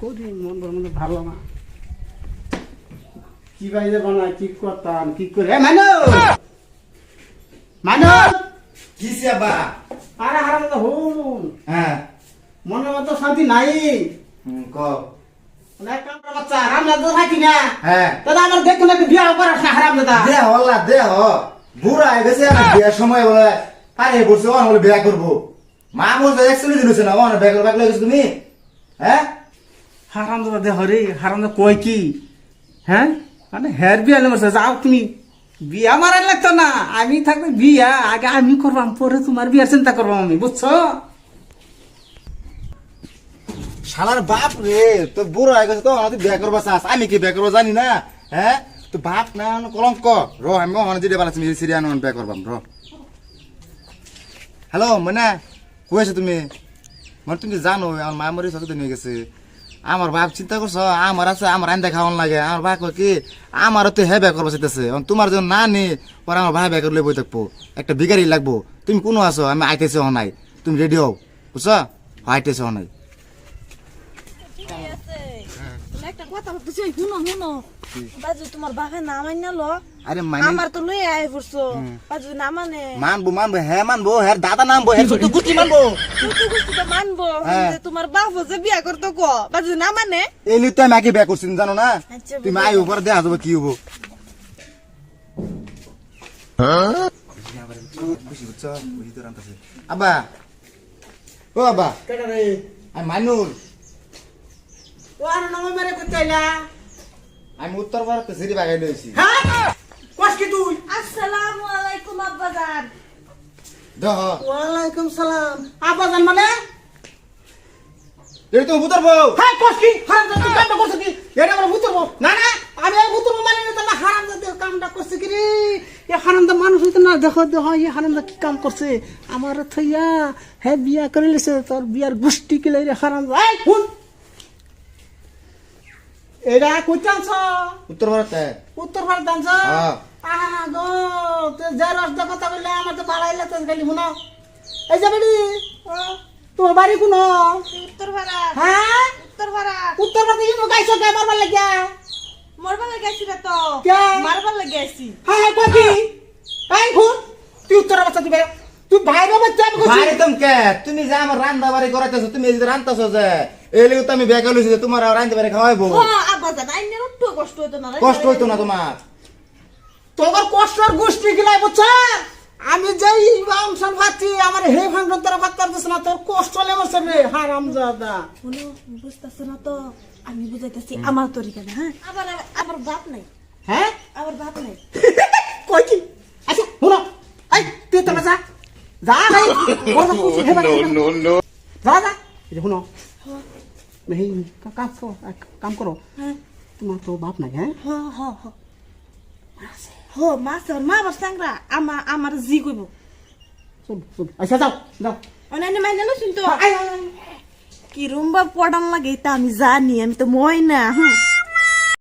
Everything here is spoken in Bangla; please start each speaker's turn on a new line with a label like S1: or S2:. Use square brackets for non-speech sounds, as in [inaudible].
S1: করি মন বড় ভালো না কি বাইরে বানায় কি করতাম কি করে? মানো মানো
S2: কিসে আবা
S1: আরে হারাম তো হুন
S2: হ্যাঁ।
S1: মনের মতো শান্তি নাই।
S2: ক।
S1: মানে বাচ্চা হারাম দাদা থাকি না।
S2: হ্যাঁ।
S1: দাদা আমার দেখুন একটা বিয়া করাস না হারাম দাদা
S2: দে হল্লা দে হ বুড়া হয়ে গেছে বিয়ের সময় বলে পারে বলছে অন বলে বিয়া করব। মা বলছে একচল্লিশ দিন হয়েছে না অন বিয়া করব লাগেছো তুমি? হ্যাঁ?
S1: হারাম দাদা দেহ রে হারাম দাদা কয় কি? হ্যাঁ? মানে হের বিয়া লেমারছে যাও তুমি। বিয়া মারার লাগতো না, আমি থাকবে বিয়া, আগে আমি করবাম, পরে তোমার বিয়ার চিন্তা করবাম আমি, বুঝছ?
S2: শালার বাপ রে তো বুড়ো হয়ে গেছে তো তুই বিয়া করবা চাস। আমি কি বিয়া করব জানি না হ্যাঁ? তো বাপ না কলঙ্ক। র, আমি মানে যেটা বানাচ্ছি সিরিয়ান বিয়া করবাম, র। হ্যালো মানে কই আছো তুমি? মানে তুমি জানো আমার মা সচেতন হয়ে গেছে। আমার বাপ চিন্তা করছ, আমার আছে, আমার আইন দেখা লাগে। আমার বাপ কি আমার তো হে বেকর বসাইতেছে তোমার যখন না নি, পরে আমার ভাই বেকর লই থাকব। একটা বিগারি লাগবো। তুমি কোনো আছো? আমি আইতেছি নাই তুমি রেডি হও, বুঝছ? হাইতেছি নাই
S3: ঠিকই আছে। তুমি একটা কথা বলতেছি, শুনো, শুনো। বাজু, তোমার বাপে না মাইনা লো।
S2: আরে মানে?
S3: আমার তো লই আয় পড়ছো বাজু না মানে?
S2: মানবো মানবো হ্যাঁ মানবো হ্যাঁ দাদা নামবো হ্যাঁ ছোট গুটি মানবো।
S3: তুই বুঝতে তো মানবো।
S2: হ্যাঁ।
S3: তোমার বাপ যে বিয়া করতো ক। বাজু না মানে?
S2: এই নিয়ে তো আমি আগে বিয়া করছি জানো না?
S3: আচ্ছা,
S2: তুমি। আই উপর দেখা যাবে কি হব? তো রান্তাছে আব্বা ও আব্বা।
S1: কেটা রে?
S2: আমি মাইনুল।
S1: ও আর নাম মেরে কোথাইলা
S2: আমি উত্তর ভারতে সিঁড়ি বাগাই লইছি।
S1: হ্যাঁ? কস কি তুই?
S3: আসসালামু আলাইকুম আব্বাজান।
S2: দেখ
S1: ওয়ালাইকুম সালাম। আবাজান মানে?
S2: এই তো উত্তর বউ।
S1: হ্যাঁ কস কি? হারাম দাদা কামটা করছিস কি? এটা আমার ভূতর বউ। না না। আমি এই ভূতর বউ মানে না হারাম দাদা কামটা করছে কি রে? এ হারাম দা মানুষ হইতো না দেখো দেখো এ হারাম দা কি কাম করছে? আমার থইয়া হ্যাঁ বিয়া করে লেছে তোর বিয়ার গোষ্ঠী কি রে হারাম দা এই শুন। এটা কই টানছ
S2: উত্তর ভারতে।
S1: উত্তর ভারত টানছ
S2: হ্যাঁ।
S1: আহা গো তো যা রাস্তা কথা বললে আমার তো বাড়াইলে তো গেলি শুনো। এই যাবে তোমার বাড়ি কোন?
S3: উত্তর ভাড়া
S1: হ্যাঁ?
S3: উত্তর ভাড়া
S1: উত্তর ভারতে ইনো গাইছো কে? মারবার লাগিয়া।
S3: মরবার লাগে আছি না তো।
S1: কে?
S3: মারবার লাগে আছি
S1: হ্যাঁ হ্যাঁ কবি এই খুন তুই উত্তর বাচ্চা দিবে। তুই বাইরে বাচ্চা আমি কইছি।
S2: বাইরে তুমি কে? তুমি যে আমার রান্দা বাড়ি করাইতেছো তুমি এই যে রান্তাছো যে এই লিগে তো আমি বিয়া করে লইছি যে তোমার আর বাড়ি খাওয়াইবো।
S3: একটু কষ্ট হইতো না
S2: কষ্ট হইতো না তোমার।
S1: তোর কষ্টর গোষ্ঠী গিলাই বুঝছ? আমি যেই অংশন পাচ্ছি আমার হে ফাংশন তোরা পাত্তার দিস না তোর কষ্ট লেগেছে রে হারাম জাদা।
S3: হলো বুঝতেছো না তো? আমি বুঝাইতেছি আমার তরিকা না হ্যাঁ? আবার আবার- আমার বাপ নাই?
S1: হ্যাঁ?
S3: আমার বাপ নাই? [laughs]
S1: কই কি? আচ্ছা শুনো। এই তুই তোরা যা। যা ভাই। [laughs] নো নো যা যা। এই যে শুনো। এই কাজ করো এক কাম করো
S3: হ্যাঁ
S1: তোমার তো বাপ নাই হ্যাঁ
S3: হ হ হ হ মাছ মা আবার সাংরা আমা আমার জি কইব
S1: আচ্ছা যাও যাও
S3: অনাইনে মাইনে শুনতো
S1: কি আয় আয়
S3: কি পড়ান লাগে তা আমি জানি আমি তো মই না হুম